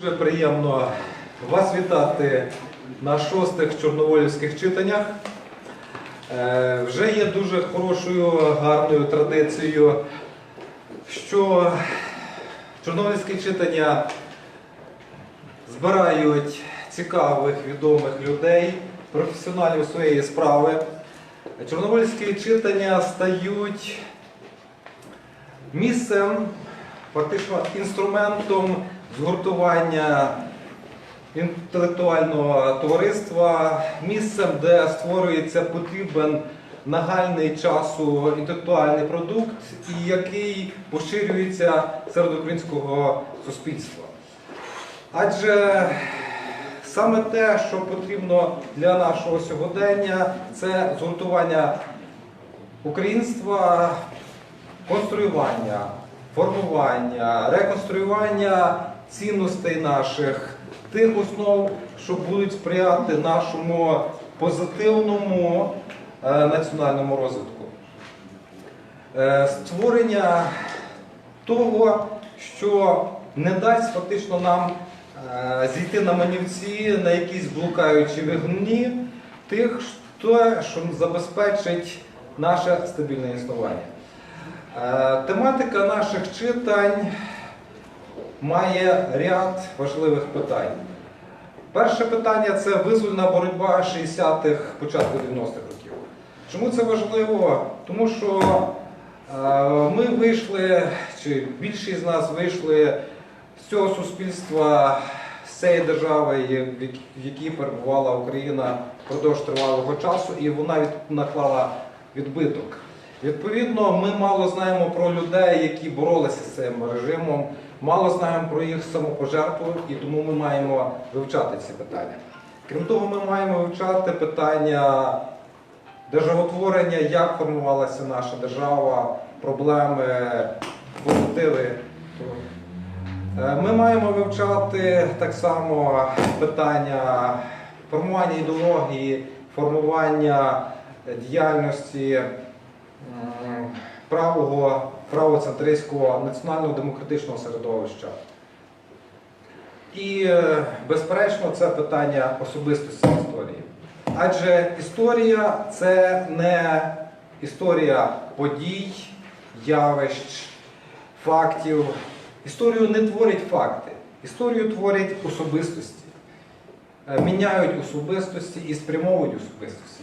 Дуже приємно вас вітати на шостих чорноволівських читаннях. Е, Вже є дуже хорошою, гарною традицією, що чорноволівські читання збирають цікавих, відомих людей, професіоналів своєї справи. Чорновольські читання стають місцем, фактично інструментом згуртування інтелектуального товариства, місцем, де створюється потрібен нагальний часу інтелектуальний продукт, і який поширюється серед українського суспільства. Адже саме те, що потрібно для нашого сьогодення, це згуртування українства, конструювання, формування, реконструювання цінностей наших, тих основ, що будуть сприяти нашому позитивному е, національному розвитку. Е, Створення того, що не дасть фактично нам е, зійти на манівці, на якісь блукаючі вигні, тих, що, забезпечить наше стабільне існування. Тематика наших читань має ряд важливих питань. Перше питання це визвольна боротьба 60-х, початку 90-х років. Чому це важливо? Тому що е, ми вийшли, чи більшість з нас вийшли з цього суспільства, з цієї держави, в якій- перебувала Україна впродовж тривалого часу, і вона наклала відбиток. Відповідно, ми мало знаємо про людей, які боролися з цим режимом, мало знаємо про їх самопожертву, і тому ми маємо вивчати ці питання. Крім того, ми маємо вивчати питання державотворення, як формувалася наша держава, проблеми, позитиви. Е, Ми маємо вивчати так само питання формування ідеології, формування діяльності правого, правоцентристського національно-демократичного середовища. І, е, безперечно, це питання особистості історії. Адже історія це не історія подій, явищ, фактів. Історію не творять факти, історію творять особистості, Е, міняють особистості і спрямовують особистості.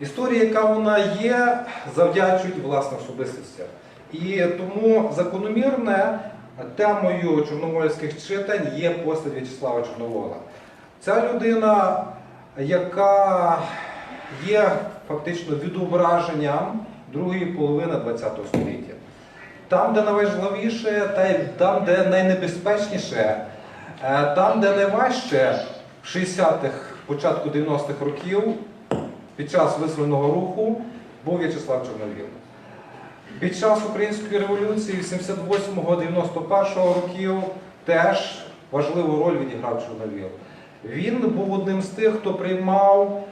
Історія, яка вона є, завдячують власне особистостям. І тому закономірне темою чорноморських читань є постать В'ячеслава Чорновола. Ця людина, яка є фактично відображенням другої половини ХХ століття. Там, де найважливіше, там, де найнебезпечніше, е, там, де найважче, в 60-х, початку 90-х років, під час визвольного руху, був В'ячеслав Чорновіл. Під час Української революції 78-91 років теж важливу роль відіграв Чорновіл. Він був одним з тих, хто приймав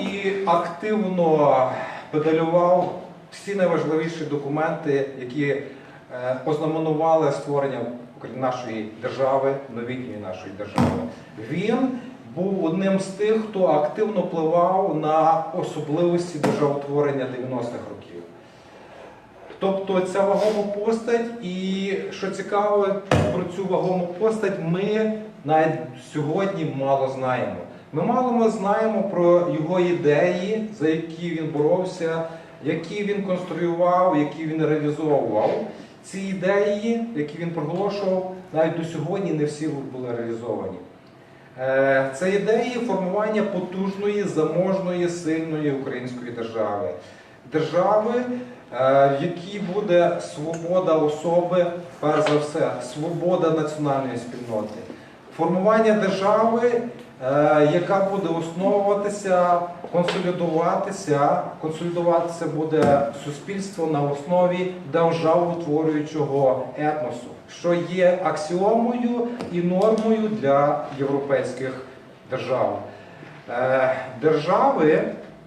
і активно педалював всі найважливіші документи, які е, ознаменували створення нашої держави, новітньої нашої держави. Він був одним з тих, хто активно впливав на особливості державотворення 90-х років. Тобто ця вагома постать, і що цікаво, про цю вагому постать ми навіть сьогодні мало знаємо. Ми мало знаємо про його ідеї, за які він боровся, які він конструював, які він реалізовував. Ці ідеї, які він проголошував, навіть до сьогодні не всі були реалізовані. Е, Це ідеї формування потужної, заможної, сильної української держави. Держави, е, в якій буде свобода особи, перш за все, свобода національної спільноти. Формування держави, е, яка буде основуватися, консолідуватися, консолідуватися буде суспільство на основі державоутворюючого етносу, що є аксіомою і нормою для європейських держав. Е, Держави,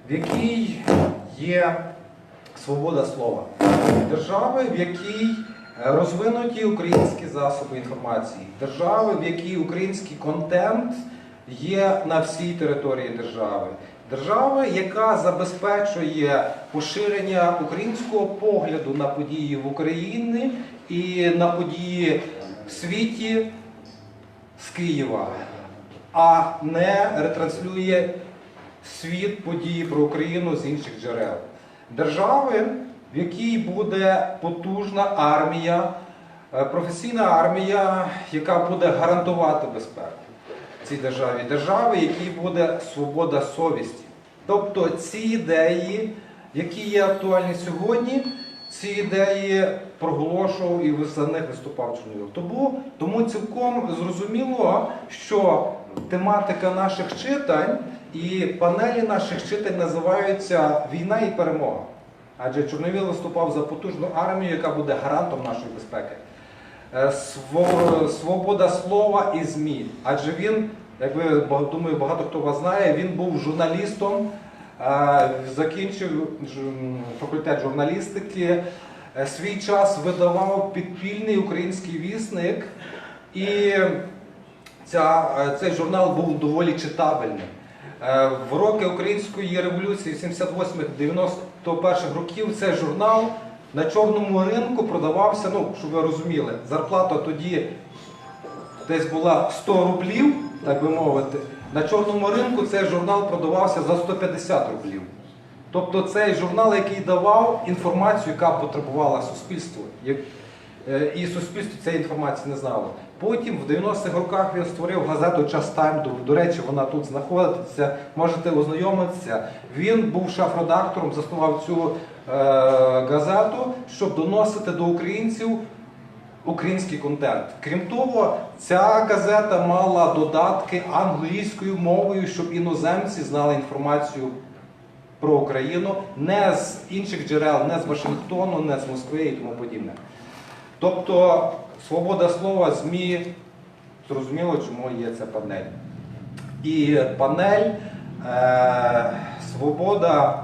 в якій є свобода слова, держави, в якій Е, Розвинуті українські засоби інформації, держави, в якій український контент є на всій території держави. Держава, яка забезпечує поширення українського погляду на події в Україні і на події в світі з Києва, а не ретранслює світ події про Україну з інших джерел. Держави, в якій буде потужна армія, е, професійна армія, яка буде гарантувати безпеку цій державі. Держави, в якій буде свобода совісті. Тобто ці ідеї, які є актуальні сьогодні, ці ідеї проголошував і за них виступав Чорновіл. Тому, тому цілком зрозуміло, що тематика наших читань і панелі наших читань називаються Війна і перемога. Адже Чорновіл виступав за потужну армію, яка буде гарантом нашої безпеки. Е, Свобода слова і ЗМІ. Адже він, як ви думаю, багато хто вас знає, він був журналістом, е, закінчив факультет журналістики. Е, Свій час видавав підпільний український вісник, і ця, цей журнал був доволі читабельним. Е, В роки української революції 78-91 років цей журнал на чорному ринку продавався, ну, щоб ви розуміли, зарплата тоді десь була 100 рублів, так би мовити. На чорному ринку цей журнал продавався за 150 рублів. Тобто цей журнал, який давав інформацію, яка потребувала суспільство. Е, І суспільство цієї інформації не знало. Потім в 90-х роках він створив газету Час Тайм. До, речі, вона тут знаходиться. Можете ознайомитися. Він був шеф-редактором, заснував цю е, газету, щоб доносити до українців український контент. Крім того, ця газета мала додатки англійською мовою, щоб іноземці знали інформацію про Україну не з інших джерел, не з Вашингтону, не з Москви і тому подібне. Тобто свобода слова, ЗМІ, зрозуміло, чому є ця панель. І панель е, свобода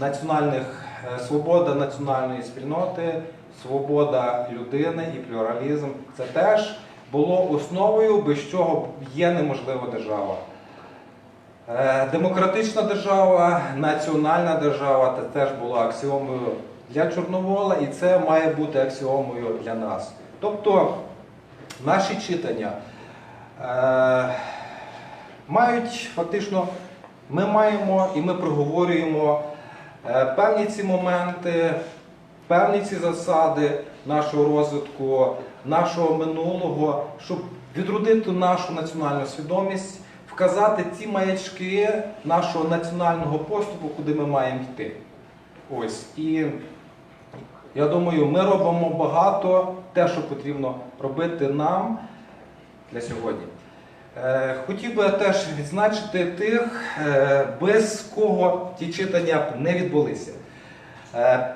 національних, е, свобода національної спільноти, свобода людини і плюралізм це теж було основою, без чого є неможлива держава. Е, Демократична держава, національна держава це теж була аксіомою для Чорновола, і це має бути аксіомою для нас. Тобто наші читання е, мають фактично, ми маємо і ми проговорюємо е, певні ці моменти, певні ці засади нашого розвитку, нашого минулого, щоб відродити нашу національну свідомість, вказати ті маячки нашого національного поступу, куди ми маємо йти. Ось. І я думаю, ми робимо багато те, що потрібно робити нам для сьогодні. Е, Хотів би теж відзначити тих, е, без кого ті читання б не відбулися. Е,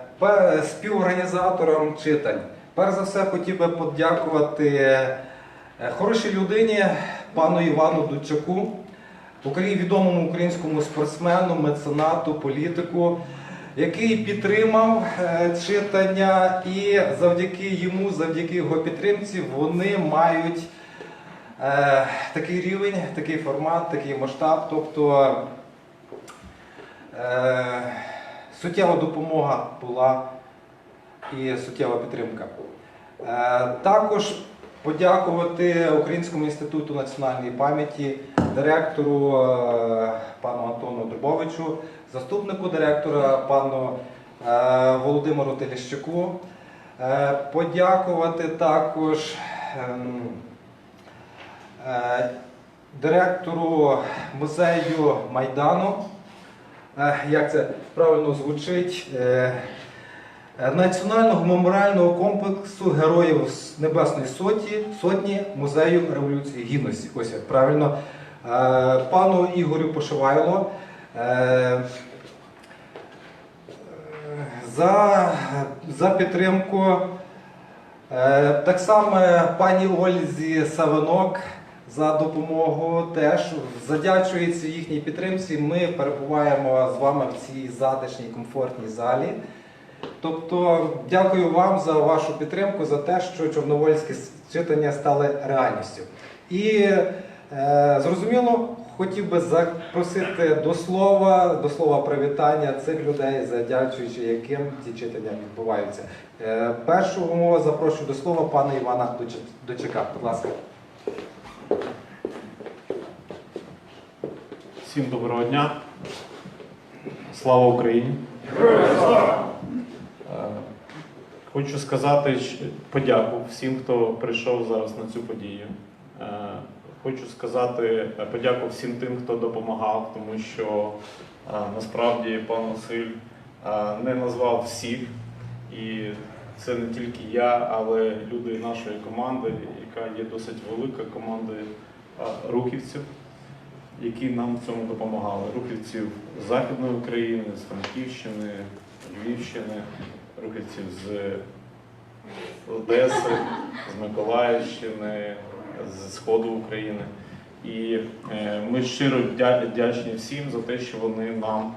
Співорганізаторам читань. Перш за все, хотів би подякувати хорошій людині, пану Івану Дудчаку, відомому українському спортсмену, меценату, політику, який підтримав е, читання, і завдяки йому, завдяки його підтримці, вони мають е, такий рівень, такий формат, такий масштаб. Тобто е, суттєва допомога була і суттєва підтримка. Е, також подякувати Українському інституту національної пам'яті, директору е, пану Антону Дробовичу, заступнику директора пану е, Володимиру Теліщуку. Е, подякувати також ем, е, директору музею Майдану. Як це правильно звучить? Національного меморіального комплексу Героїв Небесної Сотні, Музею Революції Гідності. Ось як правильно. Пану Ігорю Пошивайло. Е, За, за підтримку. Е, Так само пані Ользі Савинок за допомогу теж задячується їхній підтримці. Ми перебуваємо з вами в цій затишній комфортній залі. Тобто, дякую вам за вашу підтримку, за те, що чорновольські читання стали реальністю. І е, зрозуміло, хотів би запросити до слова, до слова привітання цих людей, задячуючи яким ці читання відбуваються. Е, першого запрошую до слова пана Івана Доч- Дочека. Будь ласка. Всім доброго дня. Слава Україні. Е, Хочу сказати подяку всім, хто прийшов зараз на цю подію. Хочу сказати е, подяку всім тим, хто допомагав, тому що е, насправді пан Василь е, не назвав всіх. І це не тільки я, але люди нашої команди, яка є досить велика команда е, рухівців які нам в цьому допомагали. Рухівців з Західної України, з Франківщини, Львівщини, рухівців з Одеси, з Миколаївщини, з Сходу України. І е, ми щиро вдячні всім за те, що вони нам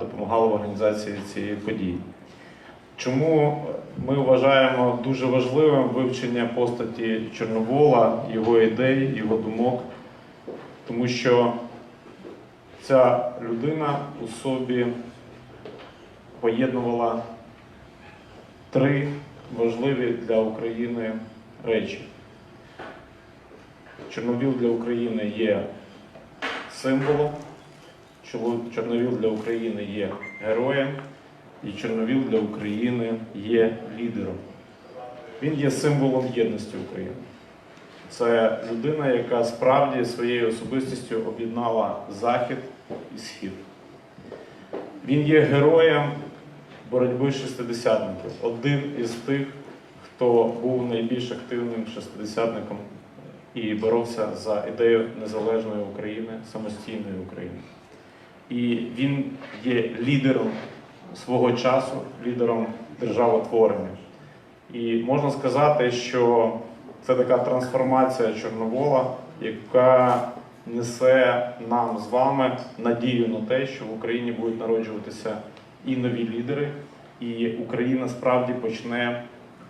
допомагали в організації цієї події. Чому ми вважаємо дуже важливим вивчення постаті Чорновола, його ідей, його думок? Тому що ця людина у собі поєднувала три важливі для України речі. Чорновіл для України є символом, Чорновіл для України є героєм, і Чорновіл для України є лідером. Він є символом єдності України. Це людина, яка справді своєю особистістю об'єднала Захід і Схід. Він є героєм боротьби шестидесятників, один із тих, хто був найбільш активним шестидесятником і боровся за ідею незалежної України, самостійної України. І він є лідером свого часу, лідером державотворення. І можна сказати, що це така трансформація Чорновола, яка несе нам з вами надію на те, що в Україні будуть народжуватися і нові лідери, і Україна справді почне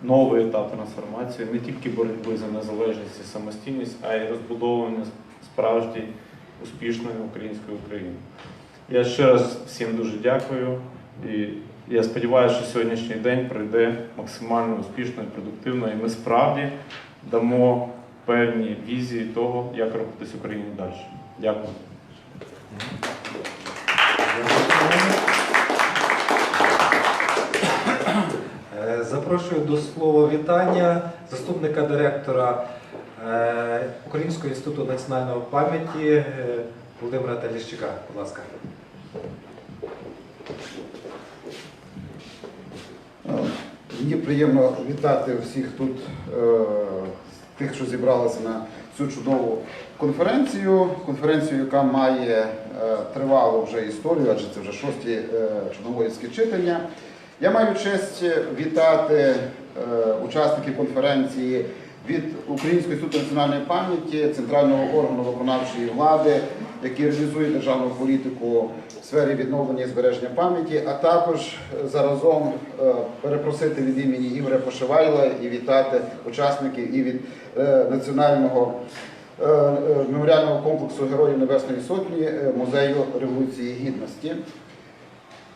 новий етап трансформації не тільки боротьби за незалежність і самостійність, а й розбудовування справжньої успішної української України. Я ще раз всім дуже дякую. І я сподіваюся, що сьогоднішній день пройде максимально успішно і продуктивно, і ми справді дамо певні візії того, як рухатись Україні далі. Дякую. Запрошую до слова вітання заступника директора е, Українського інституту національної пам'яті е, Володимира Таліщика. Будь ласка. Мені приємно вітати всіх тут, е, тих, що зібралися на цю чудову конференцію. Конференцію, яка має е, тривалу вже історію, адже це вже шості е, читання. Я маю честь вітати е, учасників конференції від Українського інституту національної пам'яті, центрального органу виконавчої влади, який реалізує державну політику в сфері відновлення і збереження пам'яті, а також е, заразом е, перепросити від імені Ігоря Пошивайла і вітати учасників і від е, національного е, е, меморіального комплексу Героїв Небесної Сотні е, музею Революції Гідності.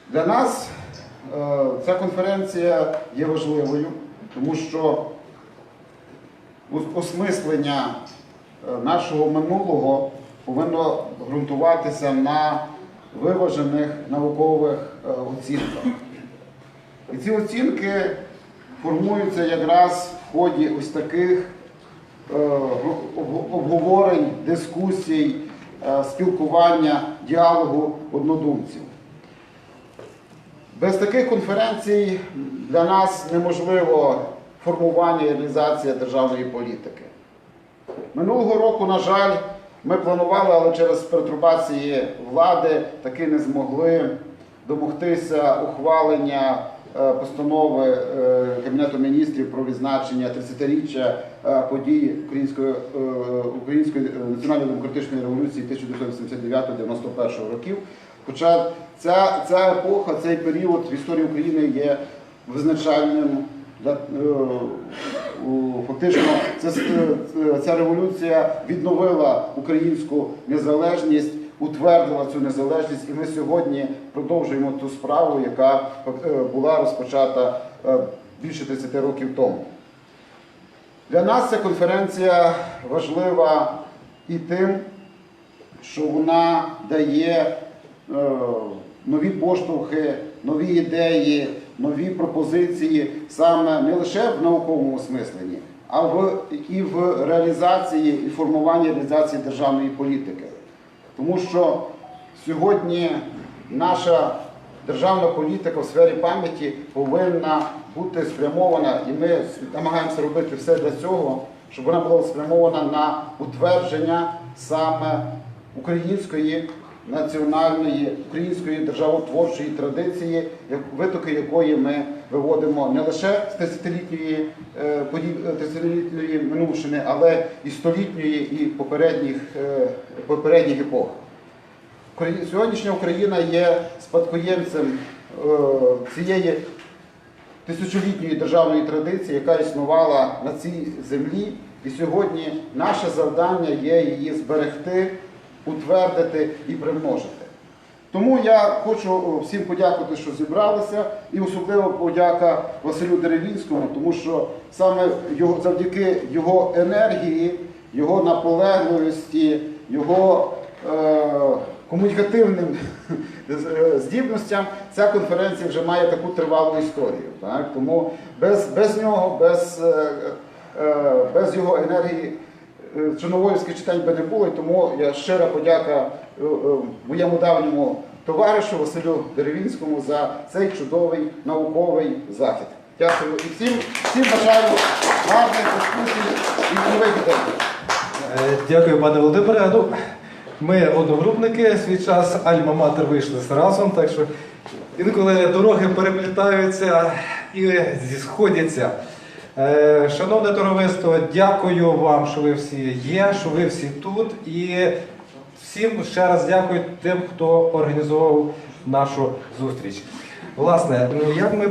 Для нас е, ця конференція є важливою, тому що осмислення е, нашого минулого повинно ґрунтуватися на виважених наукових е, оцінках. І ці оцінки формуються якраз в ході ось таких е, обговорень, дискусій, е, спілкування, діалогу однодумців. Без таких конференцій для нас неможливо формування і реалізація державної політики. Минулого року, на жаль, ми планували, але через пертурбації влади таки не змогли домогтися ухвалення е, постанови е, Кабінету міністрів про відзначення 30-річчя е, подій Української, Української національно-демократичної революції 1979-91 років. Хоча ця, ця епоха, цей період в історії України є визначальним. для- е, Фактично, с- е, ця революція відновила українську незалежність, утвердила цю незалежність, і ми сьогодні продовжуємо ту справу, яка е, була розпочата більше 30 років тому. Для нас ця конференція важлива і тим, що вона дає нові поштовхи, нові ідеї, нові пропозиції саме не лише в науковому смисленні, а в, і в реалізації і формуванні реалізації державної політики. Тому що сьогодні наша державна політика в сфері пам'яті повинна бути спрямована, і ми намагаємося робити все для цього, щоб вона була спрямована на утвердження саме української національної, української державотворчої традиції, витоки якої ми виводимо не лише з 30-літньої е, 30-літньої минувшини, але і столітньої і попередніх, е, попередніх епох. Сьогоднішня Україна є спадкоємцем е, цієї тисячолітньої державної традиції, яка існувала на цій землі. І сьогодні наше завдання є її зберегти, утвердити і примножити. Тому я хочу всім подякувати, що зібралися, і особливо подяка Василю Деревінському, тому що саме його, завдяки його енергії, його наполегливості, його е, комунікативним здібностям ця конференція вже має таку тривалу історію. Так? Тому без, без нього, без, е, е, без його енергії е, чорнобильських читань би не було, тому я щира подяка е, е, моєму давньому товаришу Василю Деревінському за цей чудовий науковий захід. Дякую і всім, всім бажаю гарних дискусій і нових. Е, Дякую, пане Володимире. Ну, ми одногрупники, свій час Альма-Матер вийшли разом, так що інколи дороги переплітаються і зісходяться. Е, Шановне товариство, дякую вам, що ви всі є, що ви всі тут. І всім ще раз дякую тим, хто організовував нашу зустріч. Власне, ну, як ми